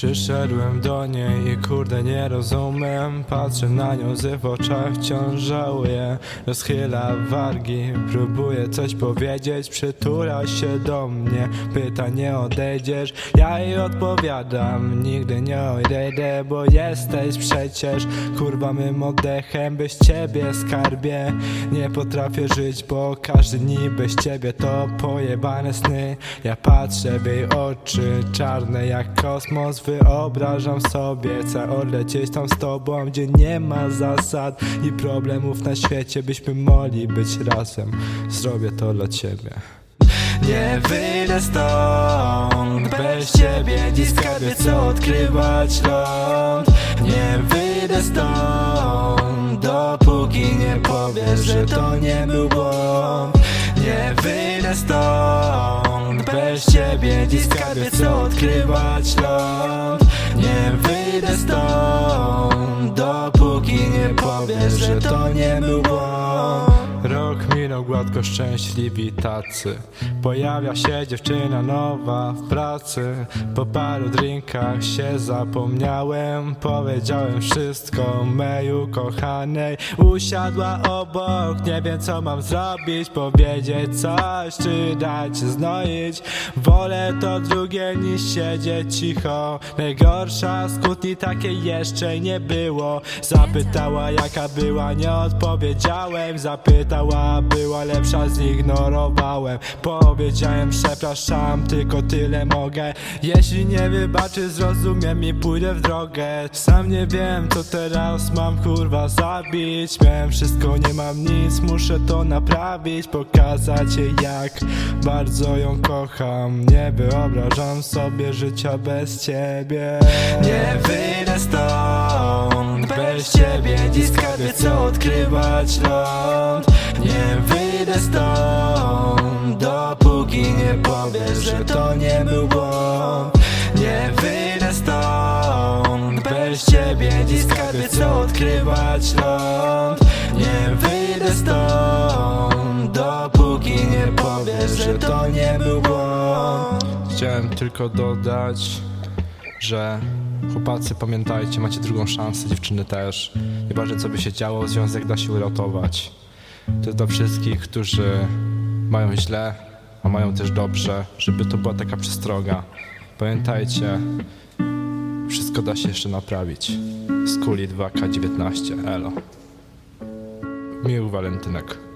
Przyszedłem do niej i kurde nie rozumiem. Patrzę na nią łzy w oczach, wciąż żałuję. Rozchyla wargi, próbuje coś powiedzieć. Przytula się do mnie, pyta nie odejdziesz? Ja jej odpowiadam, nigdy nie odejdę Bo jesteś przecież kurwa mym oddechem. Bez ciebie skarbie, nie potrafię żyć Bo każdy dni bez ciebie to pojebane sny. Ja patrzę w jej oczy, czarne jak kosmos Wyobrażam sobie, chcę odlecieć tam z tobą Gdzie nie ma zasad i problemów na świecie Byśmy mogli być razem, zrobię to dla ciebie. Nie wyjdę stąd Bez ciebie dziś skarbie co odkrywać ląd. Nie wyjdę stąd Dopóki nie powiesz, że to nie był błąd. Nie wyjdę stąd Bez ciebie dziś skarbie co odkrywać ląd że Minął gładko szczęśliwi tacy. Pojawia się dziewczyna nowa w pracy. Po paru drinkach się zapomniałem. Powiedziałem wszystko mej ukochanej Usiadła obok, nie wiem co mam zrobić. Powiedzieć coś, czy dać się znoić. Wolę to drugie niż siedzieć cicho. Najgorsza z kłótni takiej jeszcze nie było. Zapytała jaka była, nie odpowiedziałem. Zapytała, była lepsza, zignorowałem. Powiedziałem przepraszam, tylko tyle mogę. Jeśli nie wybaczy, zrozumiem i pójdę w drogę. Sam nie wiem, co teraz mam kurwa zabić. Miałem wszystko, nie mam nic, muszę to naprawić. Pokazać jej jak bardzo ją kocham. Nie wyobrażam sobie życia bez ciebie. Nie wyjdę stąd Bez ciebie dziś skarbie co odkrywać ląd Nie wyjdę stąd Dopóki nie powiesz, że to nie był błąd Nie wyjdę stąd Bez ciebie dziś skarbie co odkrywać ląd Nie wyjdę stąd Dopóki nie powiesz, że to nie był błąd Chciałem tylko dodać, że chłopacy pamiętajcie, macie drugą szansę, dziewczyny też. Nieważne co by się działo, związek da się uratować. To dla wszystkich, którzy mają źle, a mają też dobrze, żeby to była taka przestroga. Pamiętajcie, wszystko da się jeszcze naprawić. Skuli 2K19, elo. Miłych walentynek.